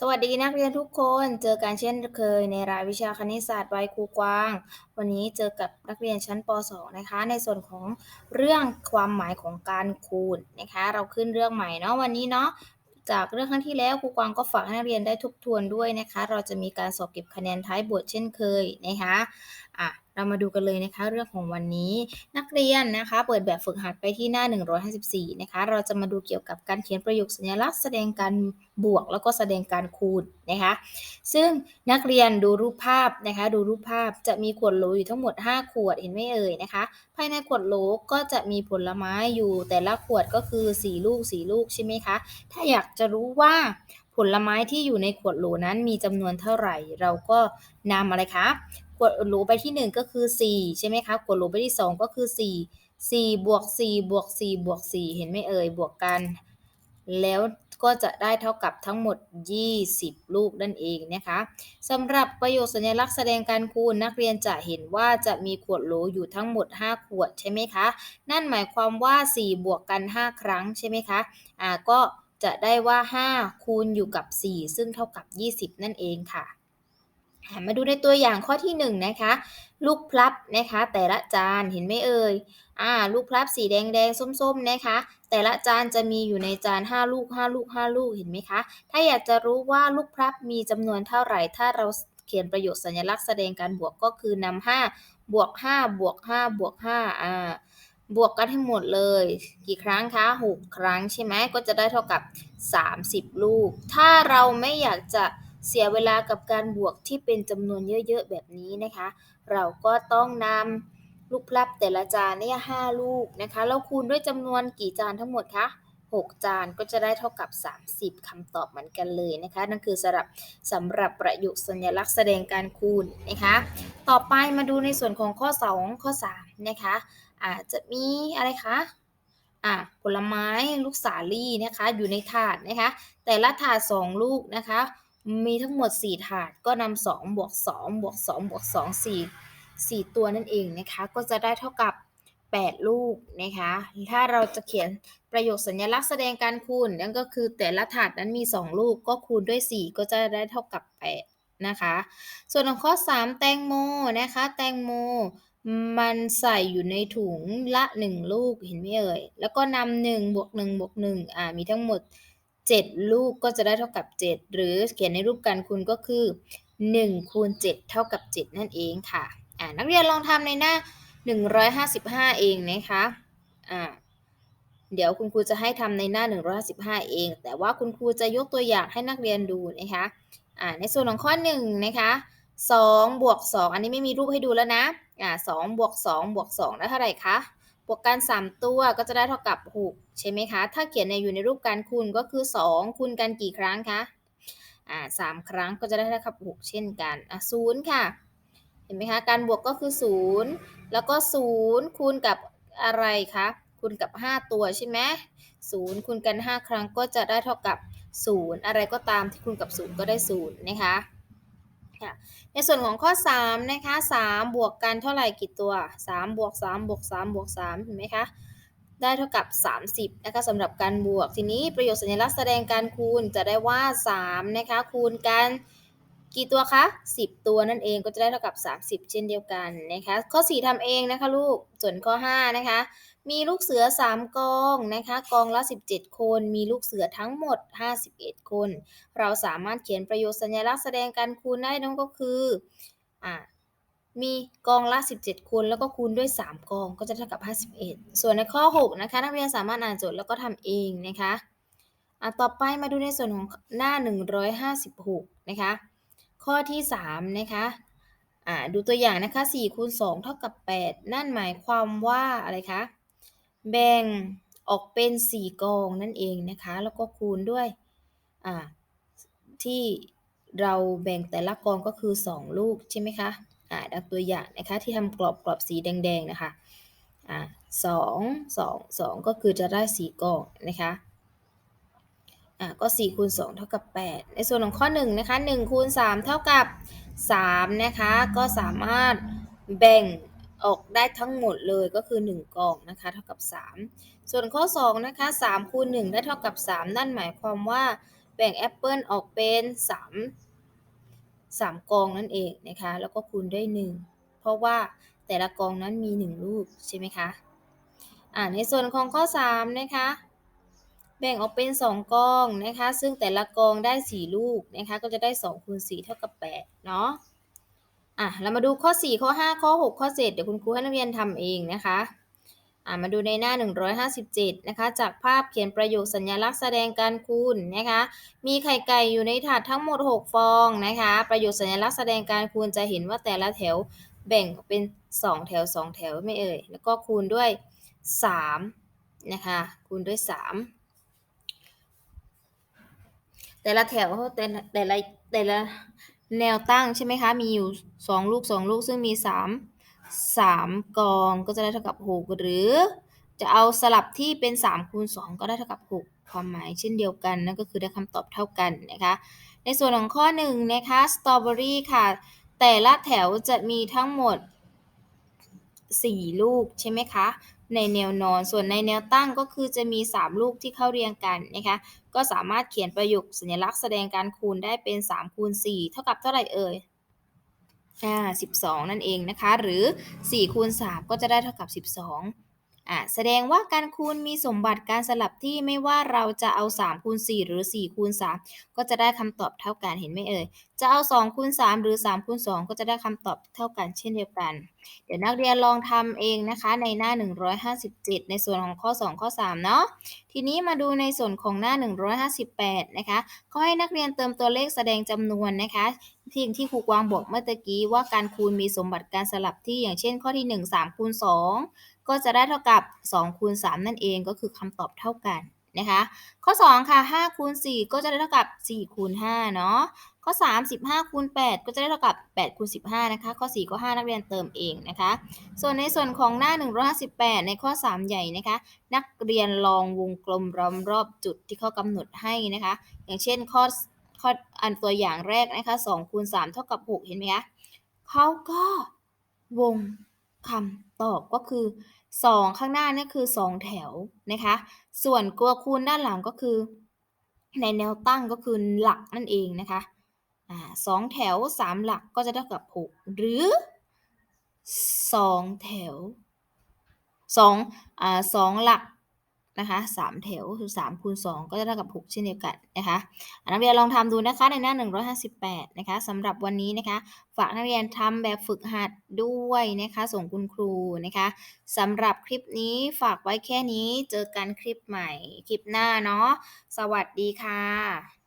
สวัสดีนักเรียนทุกคน เจอกันเช่นเคยในรายวิชาคณิตศาสตร์วัยครูกวาง วันนี้เจอกับนักเรียนชั้นป .2 นะคะ ในส่วนของเรื่องความหมายของการคูณนะคะ เราขึ้นเรื่องใหม่เนาะวันนี้เนาะจากเรื่องครั้งที่แล้วครูกวางก็ฝากให้นักเรียนได้ทบทวนด้วยนะคะ เราจะมีการสอบเก็บคะแนนท้ายบทเช่นเคยนะคะอะ เรามาดูกันเลยนะคะเรื่องของวันนี้ นักเรียนนะคะ เปิดแบบฝึกหัดไปที่หน้า 154 นะคะ เราจะมาดูเกี่ยวกับการเขียนประโยคสัญลักษณ์แสดงการบวกแล้วก็แสดงการคูณนะคะ ซึ่งนักเรียนดูรูปภาพนะคะ ดูรูปภาพจะมีขวดโหลอยู่ทั้งหมด 5 ขวดเห็นไหมเอ่ยนะคะ ภายในขวดโหลก็จะมีผลไม้อยู่ แต่ละขวดก็คือ 4 ลูก 4 ลูกใช่ไหมคะ ถ้าอยากจะรู้ว่าผลไม้ที่อยู่ในขวดโหลนั้นมีจำนวนเท่าไหร่ เราก็นำอะไรคะ ขวดโหลใบที่ 1 ก็คือ 4 ใช่ไหมคะขวดโหลใบที่ 2 ก็คือ 4 4บวก4บวก4บวก4เห็นไหมเอ่ยบวกกัน แล้วก็จะได้เท่ากับทั้งหมด 20 ลูกนั่นเองนะคะสำหรับประโยคสัญลักษณ์แสดงการคูณนักเรียนจะเห็นว่าจะมีขวดโหลอยู่ทั้งหมด 5 ขวดใช่ไหมคะ นั่นหมายความว่า 4 บวกกัน 5 ครั้งใช่ไหมคะอ่าก็จะได้ว่า 5 คูณอยู่กับ 4 ซึ่งเท่ากับ 20 นั่นเองค่ะ มาดูในตัวอย่างข้อที่1นะคะ ลูกพลับนะคะ แต่ละจานเห็นไหมเอ่ยอ่าลูกพลับสีแดงแดงส้มๆนะคะ แต่ละจานจะมีอยู่ในจาน 5 ลูก 5 ลูก 5 ลูกเห็นไหมคะ ถ้าอยากจะรู้ว่าลูกพลับมีจำนวนเท่าไหร่ ถ้าเราเขียนประโยคสัญลักษณ์แสดงการบวกก็คือนำ5บวก5บวก5บวก5อ่าบวกกันให้หมดเลย กี่ครั้งคะ6ครั้งใช่ไหมก็จะได้เท่ากับ 30 ลูก ถ้าเราไม่อยากจะ เสียเวลากับการบวกที่เป็นจำนวนเยอะๆแบบนี้นะคะ เราก็ต้องนำลูกพลับแต่ละจานเนี่ยห้าลูกนะคะ แล้วคูณด้วยจำนวนกี่จานทั้งหมดคะ6 จานก็จะได้เท่ากับ 30คำตอบเหมือนกันเลยนะคะ นั่นคือสำหรับสำหรับประโยคสัญลักษณ์แสดงการคูณนะคะ ต่อไปมาดูในส่วนของข้อ 2 ข้อ 3 นะคะ อาจจะมีอะไรคะอะผลไม้ลูกสาลี่นะคะอยู่ในถาดนะคะ แต่ละถาด 2 ลูกนะคะ มีทั้งหมด 4 ถาดก็นำ2บวก2บวก2บวก2 4 4 ตัวนั่นเองนะคะ ก็จะได้เท่ากับ 8 ลูกนะคะ ถ้าเราจะเขียนประโยคสัญลักษณ์แสดงการคูณ นั่นก็คือแต่ละถาดนั้นมี 2 ลูกก็คูณด้วย 4 ก็จะได้เท่ากับ 8 นะคะ ส่วนของข้อ 3 แตงโมนะคะ แตงโมมันใส่อยู่ในถุงละ 1 ลูกเห็นไหมเอ่ย แล้วก็นำ1บวก1บวก1อ่ามีทั้งหมด 7 ลูกก็จะได้เท่ากับ 7 หรือเขียนในรูปการคูณก็คือ1คูณ7 เท่ากับ 7 นั่นเองค่ะอ่านักเรียนลองทำในหน้า 155 เองนะคะอ่าเดี๋ยวคุณครูจะให้ทำในหน้า 155 เอง แต่ว่าคุณครูจะยกตัวอย่างให้นักเรียนดูนะคะอ่าในส่วนของข้อ1นะคะ2บวก2อันนี้ไม่มีรูปให้ดูแล้วนะอ่า2บวก2บวก2ได้เท่าไหร่คะ บวกกัน 3 ตัวก็จะได้เท่ากับ 6 ใช่ไหมคะ ถ้าเขียนในอยู่ในรูปการคูณก็คือ 2 คูณกันกี่ครั้งคะ อ่าสามครั้งก็จะได้เท่ากับ 6 เช่นกัน อะศูนย์ค่ะ เห็นไหมคะ การบวกก็คือ 0 แล้วก็ 0 คูณกับอะไรคะ คูณกับ 5 ตัวใช่ไหม0คูณกัน 5 ครั้งก็จะได้เท่ากับ 0 อะไรก็ตามที่คูณกับ 0 ก็ได้0นะคะ คะในส่วนของข้อ3นะคะ3บวกกันเท่าไหร่กี่ตัว3บวก3บวก3บวก3เห็นไหมคะได้เท่ากับ 30นะคะสำหรับการบวกทีนี้ประโยชน์สัญลักษณ์แสดงการคูณจะได้ว่า3นะคะคูณกันกี่ตัวคะ 10 ตัวนั่นเองก็จะได้เท่ากับ 30 เช่นเดียวกันนะคะข้อ 4ทำเองนะคะลูกส่วนข้อ 5 นะคะ มีลูกเสือ 3 กองนะคะกองละ 17 คน มีลูกเสือทั้งหมด 51 คน เราสามารถเขียนประโยชน์สัญลักษณ์แสดงการคูณได้นั่นก็คืออ่ามีกองละ 17 คนแล้วก็คูณด้วย 3 กองก็จะเท่ากับ 51 ส่วนในข้อ 6 นะคะ นักเรียนสามารถอ่านโจทย์แล้วก็ทำเองนะคะอะต่อไปมาดูในส่วนของหน้า 156 นะคะ ข้อที่ 3 นะคะอ่าดูตัวอย่างนะคะ4คูณ2เท่ากับ 8 นั่นหมายความว่าอะไรคะ แบ่งออกเป็น 4 กองนั่นเองนะคะ แล้วก็คูณด้วยที่เราแบ่งแต่ละกองก็คือ 2 ลูกใช่ไหมคะอ่าดังตัวอย่างนะคะที่ทำกรอบกรอบสีแดงๆนะคะอ่าสองสองสองก็คือจะได้ 4 กองนะคะอ่าก็4คูณ2เท่ากับ 8 ในส่วนของข้อ1นะคะ1คูณ3เท่ากับ3นะคะ ก็สามารถแบ่ง ออกได้ทั้งหมดเลยก็คือ 1กองนะคะเท่ากับ 3 ส่วนข้อ2นะคะ3คูณ1ได้เท่ากับ 3 นั่นหมายความว่าแบ่งแอปเปิลออกเป็น 3 3 กองนั่นเองนะคะแล้วก็คูณด้วย 1 เพราะว่าแต่ละกองนั้นมี 1 ลูกใช่ไหมคะอ่าในส่วนของข้อ3นะคะแบ่งออกเป็น 2 กองนะคะซึ่งแต่ละกองได้ 4 ลูกนะคะก็จะได้2คูณ4เท่ากับ8เนาะ อะเรามาดูข้อ 4 ข้อ 5 ข้อ 6 ข้อ 7 เดี๋ยวคุณครูให้นักเรียนทำเองนะคะอะมาดูในหน้า 157 นะคะ จากภาพเขียนประโยคสัญลักษณ์แสดงการคูณนะคะ มีไข่ไก่อยู่ในถาดทั้งหมด 6 ฟองนะคะ ประโยคสัญลักษณ์แสดงการคูณจะเห็นว่าแต่ละแถวแบ่งเป็น 2 แถว 2 แถวไม่เอ่ย แล้วก็คูณด้วย 3 นะคะ คูณด้วย 3 แต่ละแถวแต่ละแต่ละแต่ละ แนวตั้งใช่ไหมคะ มีอยู่ 2 ลูก 2 ลูก ซึ่งมี 3 3 กองก็จะได้เท่ากับ 6 หรือจะเอาสลับที่เป็น 3 คูณ 2 ก็ได้เท่ากับ 6 ความหมายเช่นเดียวกันนั่นก็คือได้คำตอบเท่ากันนะคะ ในส่วนของข้อ1นะคะสตรอเบอรี่ค่ะ แต่ละแถวจะมีทั้งหมด 4 ลูกใช่ไหมคะ ในแนวนอน ส่วนในแนวตั้งก็คือจะมี 3 ลูกที่เข้าเรียงกันนะคะ ก็สามารถเขียนประโยคสัญลักษณ์แสดงการคูณได้เป็น3คูณ4เท่ากับเท่าไหร่เอ่ยอ่า12 นั่นเองนะคะ หรือ4คูณ3ก็จะได้เท่ากับ 12 อ่าแสดงว่าการคูณมีสมบัติการสลับที่ไม่ว่าเราจะเอา3คูณ4หรือ4คูณ3ก็จะได้คำตอบเท่ากันเห็นไหมเอ่ย จะเอา2คูณ3หรือ3คูณ2ก็จะได้คำตอบเท่ากันเช่นเดียวกัน เดี๋ยวนักเรียนลองทำเองนะคะในหน้า 157 ในส่วนของข้อ 2 ข้อ3เนาะ ทีนี้มาดูในส่วนของหน้า 158 นะคะเขาให้นักเรียนเติมตัวเลขแสดงจำนวนนะคะที่ที่ครูกวางบอกเมื่อกี้ว่าการคูณมีสมบัติการสลับที่อย่างเช่น ข้อที่ 1 3คูณ2 ก็จะได้เท่ากับ2คูณ3นั่นเองก็คือคำตอบเท่ากันนะคะข้อ 2 ค่ะ5คูณ4ก็จะได้เท่ากับ4คูณ5เนาะข้อ 3 15คูณ8ก็จะได้เท่ากับ8คูณ15นะคะข้อ 4 ข้อ 5 นักเรียนเติมเองนะคะ ส่วนในส่วนของหน้า 158 ในข้อ 3 ใหญ่นะคะ นักเรียนลองวงกลมล้อมรอบจุดที่เขากำหนดให้นะคะ อย่างเช่นข้อข้ออันตัวอย่างแรกนะคะ2คูณ3เท่ากับ 6 เห็นไหมคะเขาก็วง คำตอบก็คือ 2 ข้างหน้านี่คือ 2 แถวนะคะ ส่วนตัวคูณด้านหลังก็คือ ในแนวตั้งก็คือหลักนั่นเองนะคะสองแถว 3 หลักก็จะเท่ากับ 6 หรือ 2 แถว2อ่า2หลัก นะคะ3แถวคือ3คูณ2ก็จะเท่ากับ 6 เช่นเดียวกันนะคะนักเรียนลองทำดูนะคะในหน้า 158 นะคะสำหรับวันนี้นะคะ ฝากนักเรียนทำแบบฝึกหัดด้วยนะคะ ส่งคุณครูนะคะสำหรับคลิปนี้ฝากไว้แค่นี้เจอกันคลิปใหม่คลิปหน้าเนาะสวัสดีค่ะ